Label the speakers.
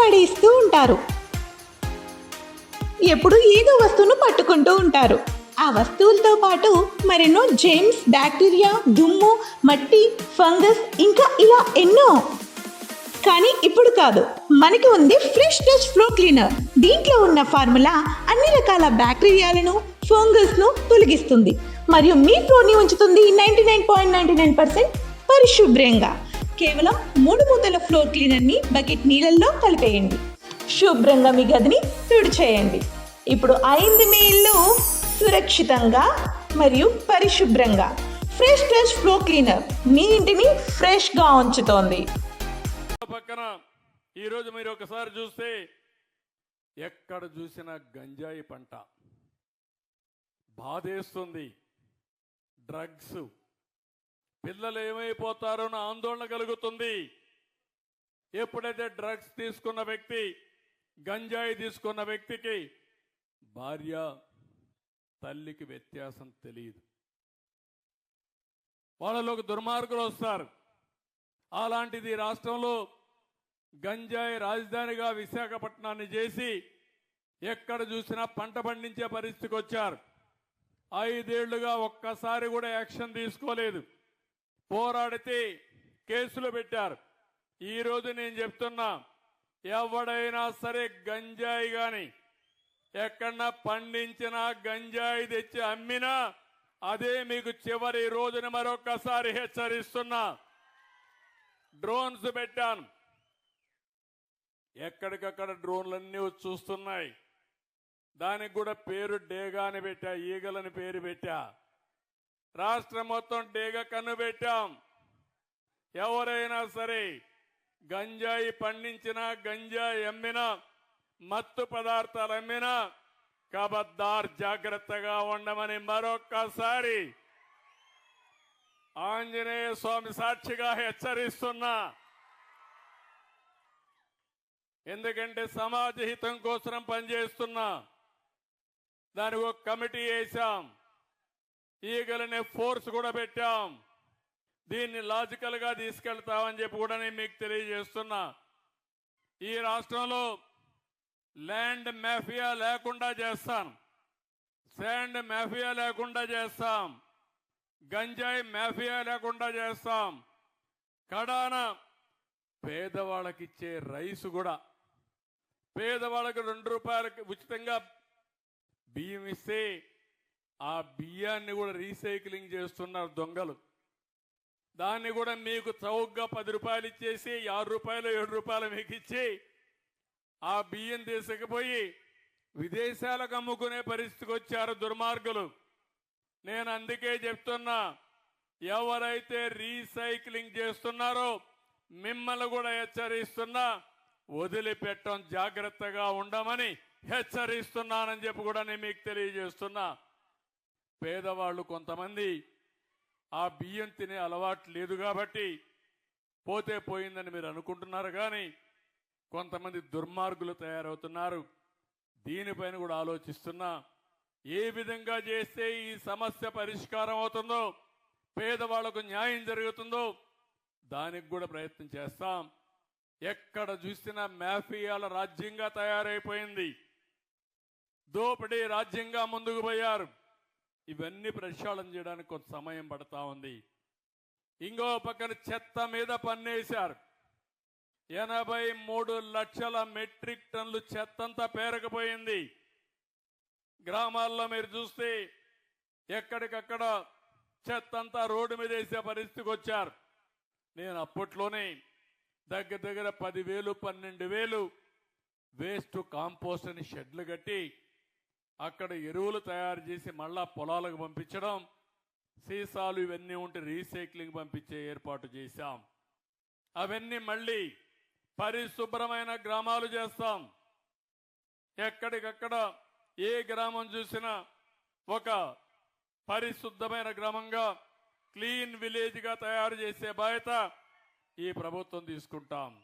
Speaker 1: పడేస్తూ ఉంటారు. ఎప్పుడు ఏదో వస్తువును పట్టుకుంటూ ఉంటారు. ఆ వస్తువులతో పాటు మరెన్నో జెమ్స్ బ్యాక్టీరియా దుమ్ము మట్టి ఫంగస్ ఇంకా ఇలా ఎన్నో. కానీ ఇప్పుడు కాదు. మనకి ఉంది ఫ్రెష్ టచ్ ఫ్లో క్లీనర్ దీంట్లో ఉన్న ఫార్ములా అన్ని రకాల బ్యాక్టీరియాలను ఫంగస్ను తొలగిస్తుంది. మరియు మీ ఫ్లోర్ని ఉంచుతుంది ninety nine point ninety nine percent పరిశుభ్రంగా. కేవలం మూడు మూతల ఫ్లోర్ క్లీనర్ని బకెట్ నీళ్ళల్లో కలిపేయండి. శుభ్రంగా మీ గదిని తుడిచేయండి ఇప్పుడు అయింది మీ ఇల్లు సురక్షితంగా మరియు పరిశుభ్రంగా ఫ్రెష్ ఫ్రెష్ ఫ్లో క్లీనర్ మీ ఇంటిని ఫ్రెష్గా ఉంచుతోంది.
Speaker 2: పక్కన ఈరోజు మీరు ఒకసారి చూస్తే ఎక్కడ చూసినా గంజాయి పంట. బాధేస్తుంది. డ్రగ్స్ పిల్లలు ఏమైపోతారో అని ఆందోళన కలుగుతుంది. ఎప్పుడైతే డ్రగ్స్ తీసుకున్న వ్యక్తి గంజాయి తీసుకున్న వ్యక్తికి భార్య తల్లికి వ్యత్యాసం తెలియదు. వాళ్ళలోకి దుర్మార్గులు వస్తారు. అలాంటిది రాష్ట్రంలో గంజాయి రాజధానిగా విశాఖపట్నాన్ని చేసి ఎక్కడ చూసినా పంట పండించే పరిస్థితికి వచ్చారు. ఐదేళ్ళుగా ఒక్కసారి కూడా యాక్షన్ తీసుకోలేదు. పోరాడితే కేసులు పెట్టారు. ఈ రోజు నేను చెప్తున్నా ఎవడైనా సరే గంజాయి గాని ఎక్కడన్నా పండించిన గంజాయి తెచ్చి అమ్మినా అదే మీకు చివరి రోజున మరొక్కసారి హెచ్చరిస్తున్నా. డ్రోన్స్ పెట్టాను. ఎక్కడికక్కడ డ్రోన్లన్నీ చూస్తున్నాయి. దానికి కూడా పేరు డేగా అని పెట్టా ఈగలని పేరు పెట్టా. రాష్ట్రం మొత్తం డేగ కన్ను పెట్టాం. ఎవరైనా సరే గంజాయి పండించినా గంజాయి అమ్మినా మత్తు పదార్థాలు అమ్మినా కబద్దార్ జాగ్రత్తగా ఉండమని మరొక్కసారి ఆంజనేయ స్వామి సాక్షిగా హెచ్చరిస్తున్నా. ఎందుకంటే సమాజ హితం కోసం పనిచేస్తున్నా. దానికి ఒక కమిటీ వేశాం. ఈగలనే ఫోర్స్ కూడా పెట్టాం. దీన్ని లాజికల్గా తీసుకెళ్తామని చెప్పి కూడా నేను మీకు తెలియజేస్తున్నా. ఈ రాష్ట్రంలో ల్యాండ్ మాఫియా లేకుండా చేస్తాం. శాండ్ మాఫియా లేకుండా చేస్తాం. గంజాయి మాఫియా లేకుండా చేస్తాం. కడాన పేదవాళ్ళకి ఇచ్చే రైస్ కూడా. పేదవాళ్ళకి రెండు రూపాయలకి ఉచితంగా బియ్యం ఇస్తే ఆ బియ్యాన్ని కూడా రీసైక్లింగ్ చేస్తున్నారు దొంగలు. దాన్ని కూడా మీకు చౌకగా పది రూపాయలు ఇచ్చేసి ఆరు రూపాయలు ఏడు రూపాయలు మీకు ఇచ్చి ఆ బియ్యం తీసుకుపోయి విదేశాలకు అమ్ముకునే పరిస్థితికి వచ్చారు దుర్మార్గులు. నేను అందుకే చెప్తున్నా ఎవరైతే రీసైక్లింగ్ చేస్తున్నారో మిమ్మల్ని కూడా హెచ్చరిస్తున్నా వదిలిపెట్టం జాగ్రత్తగా ఉండమని హెచ్చరిస్తున్నానని చెప్పి కూడా నేను మీకు తెలియజేస్తున్నా. పేదవాళ్ళు కొంతమంది ఆ బియ్యం తినే అలవాటు లేదు కాబట్టి పోతే పోయిందని మీరు అనుకుంటున్నారు కానీ కొంతమంది దుర్మార్గులు తయారవుతున్నారు. దీనిపైన కూడా ఆలోచిస్తున్నా. ఏ విధంగా చేస్తే ఈ సమస్య పరిష్కారం అవుతుందో పేదవాళ్ళకు న్యాయం జరుగుతుందో దానికి కూడా ప్రయత్నం చేస్తాం. ఎక్కడ చూసినా మాఫియాల రాజ్యంగా తయారైపోయింది. దోపిడీ రాజ్యంగా ముందుకు పోయారు. ఇవన్నీ ప్రక్షాళన చేయడానికి కొంత సమయం పడతా ఉంది. ఇంకో పక్కన చెత్త మీద పన్నేశారు. ఎనభై మూడు లక్షల మెట్రిక్ టన్లు చెత్తంతా పేరకపోయింది. గ్రామాల్లో మీరు చూస్తే ఎక్కడికక్కడ చెత్తంతా రోడ్డు మీద వేసే పరిస్థితికి వచ్చారు. నేను అప్పట్లోనే దగ్గర దగ్గర పదివేలు పన్నెండు వేలు వేస్ట్ కాంపోస్ట్ అని షెడ్లు కట్టి అక్కడ ఎరువులు తయారు చేసి మళ్ళా పొలాలకు పంపించడం సీసాలు ఇవన్నీ ఉంటే రీసైక్లింగ్ పంపించే ఏర్పాటు చేశాం. అవన్నీ మళ్ళీ పరిశుభ్రమైన గ్రామాలు చేస్తాం. ఎక్కడికక్కడ ఏ గ్రామం చూసినా ఒక పరిశుద్ధమైన గ్రామంగా క్లీన్ విలేజ్గా తయారు చేసే బాధ్యత ఈ ప్రభుత్వం తీసుకుంటాం.